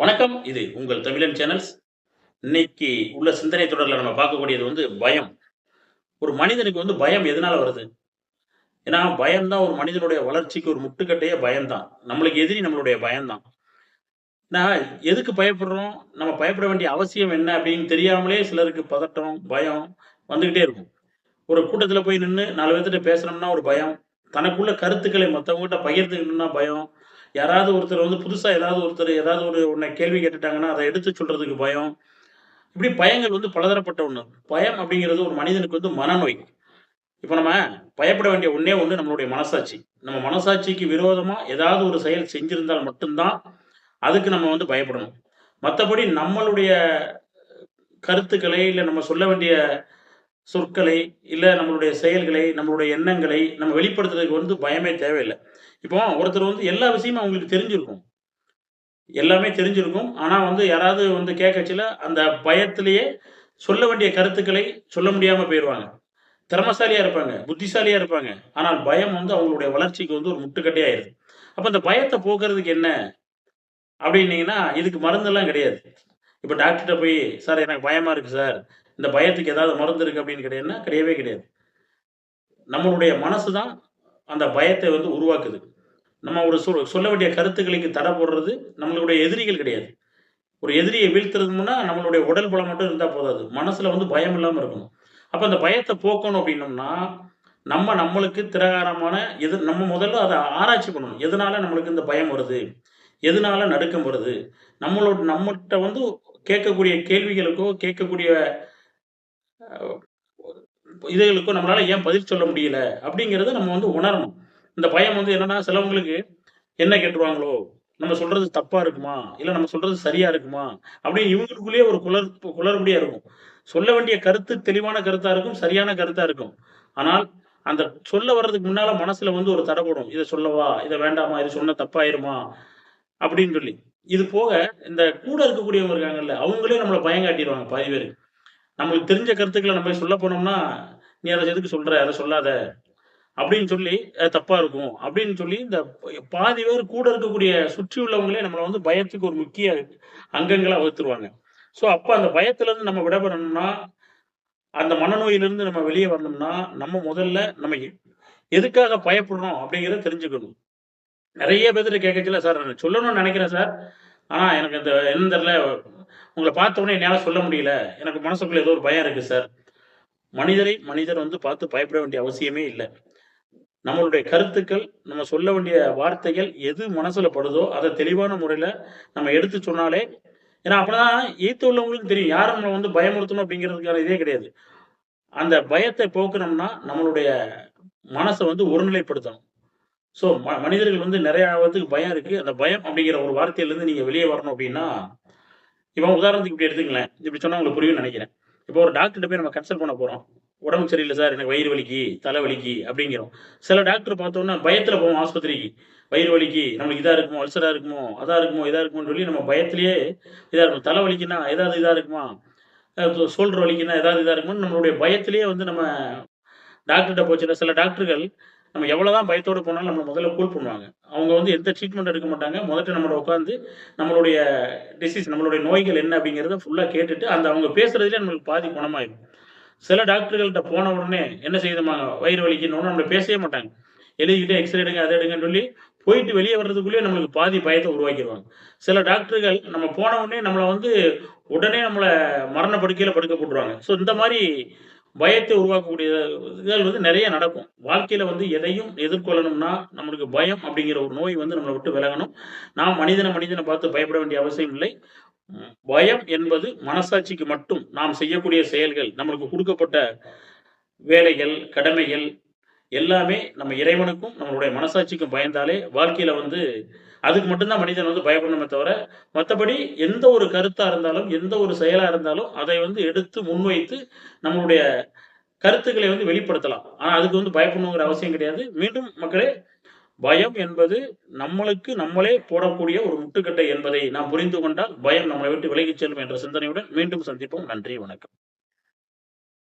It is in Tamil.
வணக்கம். இது உங்கள் தமிழன் சேனல்ஸ் இன்னைக்கு உள்ள சிந்தனை தொடரில் நம்ம பார்க்கக்கூடியது வந்து பயம். ஒரு மனிதனுக்கு வந்து பயம் எதனால வருது? ஏன்னா பயம்தான் ஒரு மனிதனுடைய வளர்ச்சிக்கு ஒரு முட்டுக்கட்டையே பயம்தான். நம்மளுக்கு எதிரி நம்மளுடைய பயம்தான். நான் எதுக்கு பயப்படுறோம்? நம்ம பயப்பட வேண்டிய அவசியம் என்ன அப்படின்னு தெரியாமலே சிலருக்கு பதட்டம் பயம் வந்துகிட்டே இருக்கும். ஒரு கூட்டத்தில் போய் நின்று நாலு பேர்த்திட்ட பேசுனோம்னா ஒரு பயம். தனக்குள்ள கருத்துக்களை மற்றவங்ககிட்ட பகிர்ந்துக்கணும்னா பயம். யாராவது ஒருத்தர் வந்து புதுசாக ஏதாவது ஒருத்தர் ஏதாவது ஒரு உன்னை கேள்வி கேட்டுட்டாங்கன்னா அதை எடுத்து சொல்கிறதுக்கு பயம். இப்படி பயங்கள் வந்து பலதரப்பட்ட ஒன்று பயம் அப்படிங்கிறது ஒரு மனிதனுக்கு வந்து மனநோய். இப்போ நம்ம பயப்பட வேண்டிய ஒன்றே ஒன்று நம்மளுடைய மனசாட்சி. நம்ம மனசாட்சிக்கு விரோதமாக ஏதாவது ஒரு செயல் செஞ்சிருந்தால் மட்டும்தான் அதுக்கு நம்ம வந்து பயப்படணும். மற்றபடி நம்மளுடைய கருத்துக்களை இல்லை நம்ம சொல்ல வேண்டிய சொற்களை இல்லை நம்மளுடைய செயல்களை நம்மளுடைய எண்ணங்களை நம்ம வெளிப்படுத்துறதுக்கு வந்து பயமே தேவையில்லை. இப்போ ஒருத்தர் வந்து எல்லா விஷயமும் அவங்களுக்கு தெரிஞ்சிருக்கும். எல்லாமே தெரிஞ்சிருக்கும். ஆனால் வந்து யாராவது வந்து கேட்கச்சில அந்த பயத்திலேயே சொல்ல வேண்டிய கருத்துக்களை சொல்ல முடியாமல் போயிடுவாங்க திறமசாலியாக இருப்பாங்க புத்திசாலியாக இருப்பாங்க. ஆனால் பயம் வந்து அவங்களுடைய வளர்ச்சிக்கு வந்து ஒரு முட்டுக்கட்டையாயிருது அப்போ அந்த பயத்தை போக்குறதுக்கு என்ன? அப்படின்னீங்கன்னா இதுக்கு மருந்தெல்லாம் கிடையாது. இப்போ டாக்டர்கிட்ட போய் சார் எனக்கு பயமாக இருக்குது சார். இந்த பயத்துக்கு ஏதாவது மருந்து இருக்கு அப்படின்னு கிடையாதுன்னா கிடையவே கிடையாது. நம்மளுடைய மனசு தான் அந்த பயத்தை வந்து உருவாக்குது. நம்ம ஒரு சொல் சொல்ல வேண்டிய கருத்துக்களுக்கு தடை போடுறது நம்மளுடைய எதிரிகள் கிடையாது. ஒரு எதிரியை வீழ்த்துறதுன்னா நம்மளுடைய உடல் பலம் மட்டும் இருந்தால் போதாது. மனசில் வந்து பயம் இல்லாமல் இருக்கணும். அப்போ அந்த பயத்தை போக்கணும் அப்படின்னோம்னா நம்ம நம்மளுக்கு திரகாரமான எது நம்ம முதல்ல அதை ஆராய்ச்சி பண்ணணும். எதனால நம்மளுக்கு இந்த பயம் வருது? எதனால நடுக்கம் வருது? நம்மளோட நம்மகிட்ட வந்து கேட்கக்கூடிய கேள்விகளுக்கோ கேட்கக்கூடிய இதைகளுக்கும் நம்மளால ஏன் பதில் சொல்ல முடியல? அப்படிங்கிறத நம்ம வந்து உணரணும். இந்த பயம் வந்து என்னன்னா சிலவங்களுக்கு என்ன கேட்டுருவாங்களோ? நம்ம சொல்றது தப்பா இருக்குமா? இல்லை நம்ம சொல்றது சரியா இருக்குமா? அப்படின்னு இவங்களுக்குள்ளேயே ஒரு குளர் குளறுபடியா இருக்கும். சொல்ல வேண்டிய கருத்து தெளிவான கருத்தா இருக்கும் சரியான கருத்தா இருக்கும். ஆனால் அந்த சொல்ல வர்றதுக்கு முன்னால மனசுல வந்து ஒரு தடைப்படும் இதை சொல்லவா? இதை வேண்டாமா? இது சொன்ன தப்பாயிருமா? அப்படின்னு சொல்லி. இது போக இந்த கூட இருக்கக்கூடியவங்க இருக்காங்கல்ல அவங்களே நம்மளை பயம் காட்டிடுவாங்க பாதி பேர். நம்மளுக்கு தெரிஞ்ச கருத்துக்களை நம்ம சொல்ல போனோம்னா நீ அதை எதுக்கு சொல்ற? அதை சொல்லாத. அப்படின்னு சொல்லி அது தப்பா இருக்கும். அப்படின்னு சொல்லி இந்த பாதி பேர் கூட இருக்கக்கூடிய சுற்றி உள்ளவங்களே நம்மளை வந்து பயத்துக்கு ஒரு முக்கிய அங்கங்களா வகுத்துருவாங்க. ஸோ அப்போ அந்த பயத்திலேருந்து நம்ம விடப்படணும்னா அந்த மனநோயிலிருந்து நம்ம வெளியே வரணும்னா நம்ம முதல்ல நம்ம எதுக்காக பயப்படுறோம் அப்படிங்கிறத தெரிஞ்சுக்கணும். நிறைய பேர்கிட்ட கேட்கச்சுல சார் நான் சொல்லணும்னு நினைக்கிறேன் சார். ஆனால் எனக்கு இந்த என்ன தெரியல உங்களை பார்த்த உடனே சொல்ல முடியல. எனக்கு மனசுக்குள்ள ஏதோ ஒரு பயம் இருக்கு சார் மனிதரை மனிதர் வந்து பார்த்து பயப்பட வேண்டிய அவசியமே இல்லை. நம்மளுடைய கருத்துக்கள் நம்ம சொல்ல வேண்டிய வார்த்தைகள் எது மனசுல படுதோ அதை தெளிவான முறையில நம்ம எடுத்து சொன்னாலே ஏன்னா அப்பதான் ஈத்து உள்ளவங்களுக்கு தெரியும். யாரும் நம்மளை வந்து பயமுறுத்தணும் அப்படிங்கிறதுக்கான இதே கிடையாது. அந்த பயத்தை போக்கணும்னா நம்மளுடைய மனசை வந்து ஒருநிலைப்படுத்தணும். ஸோ ம மனிதர்கள் வந்து நிறைய அளவுக்கு பயம் இருக்கு. அந்த பயம் அப்படிங்கிற ஒரு வார்த்தையிலேருந்து நீங்க வெளியே வரணும் அப்படின்னா இப்போ உதாரணத்துக்கு இப்படி எடுத்துங்களேன் இப்படி சொன்னா உங்களுக்கு புரியும்னு நினைக்கிறேன். இப்போ ஒரு டாக்டர்கிட்ட போய் நம்ம கன்சல்ட் பண்ண போறோம். உடம்பு சரியில்லை சார் எனக்கு வயிறு வலிக்கு தலை வலிக்கு அப்படிங்கிறோம். சில டாக்டர் பார்த்தோன்னா பயத்துல போவோம் ஆஸ்பத்திரிக்கு. வயிறு வலிக்கு நம்மளுக்கு இதா இருக்குமோ அல்சரா இருக்குமோ அதா இருக்குமோ இதா இருக்குமோன்னு சொல்லி நம்ம பயத்திலேயே இதா இருக்கும். தலை வலிக்குன்னா ஏதாவது இதா இருக்குமா? சோல்டர் வலிக்குன்னா ஏதாவது இதா இருக்குமோன்னு நம்மளுடைய பயத்திலேயே வந்து நம்ம டாக்டர்கிட்ட போச்சுன்னா சில டாக்டர்கள் நம்ம எவ்வளவுதான் பயத்தோடு போனாலும் நம்ம முதல்ல கூல் பண்ணுவாங்க. அவங்க வந்து எந்த ட்ரீட்மெண்ட் எடுக்க மாட்டாங்க. முதல்ல நம்மளோட உட்காந்து நம்மளுடைய டிசீஸ் நம்மளுடைய நோய்கள் என்ன அப்படிங்கிறத ஃபுல்லாக கேட்டுட்டு அந்த அவங்க பேசுறதுலேயே நம்மளுக்கு பாதி குணமாயிடும் சில டாக்டர்கள்ட்ட போன உடனே என்ன செய்யுதுமாங்க வயிறு வலிக்கணும்னு நம்மளை பேசவே மாட்டாங்க. எழுதிக்கிட்டே எக்ஸ்ரே எடுங்க அதை எடுங்கன்னு சொல்லி போயிட்டு வெளியே வர்றதுக்குள்ளேயே நம்மளுக்கு பாதி பயத்தை உருவாக்கிடுவாங்க. சில டாக்டர்கள் நம்ம போன உடனே நம்மளை வந்து உடனே நம்மளை மரண படுக்கையில் படுக்க போட்டுருவாங்க. ஸோ இந்த மாதிரி பயத்தை உருவாக்கக்கூடிய இதுகள் வந்து நிறைய நடக்கும். வாழ்க்கையில வந்து எதையும் எதிர்கொள்ளணும்னா நம்மளுக்கு பயம் அப்படிங்கிற ஒரு நோய் வந்து நம்மளை விட்டு விலகணும். நாம் மனிதனை மனிதனை பார்த்து பயப்பட வேண்டிய அவசியம் இல்லை. பயம் என்பது மனசாட்சிக்கு மட்டும் நாம் செய்யக்கூடிய செயல்கள் நம்மளுக்கு கொடுக்கப்பட்ட வேலைகள் கடமைகள் எல்லாமே நம்ம இறைவனுக்கும் நம்மளுடைய மனசாட்சிக்கும் பயந்தாலே வாழ்க்கையில வந்து அதுக்கு மட்டும்தான் மனிதன் வந்து பயப்படணுமே தவிர மற்றபடி எந்த ஒரு கருத்தாக இருந்தாலும் எந்த ஒரு செயலாக இருந்தாலும் அதை வந்து எடுத்து முன்வைத்து நம்மளுடைய கருத்துக்களை வந்து வெளிப்படுத்தலாம். ஆனால் அதுக்கு வந்து பயப்படணுங்கிற அவசியம் கிடையாது. மீண்டும் மக்களே பயம் என்பது நம்மளுக்கு நம்மளே போடக்கூடிய ஒரு முட்டுக்கட்டை என்பதை நாம் புரிந்து கொண்டால் பயம் நம்மளை விட்டு விலகிச் செல்லும் என்ற சிந்தனையுடன் மீண்டும் சந்திப்போம். நன்றி வணக்கம்.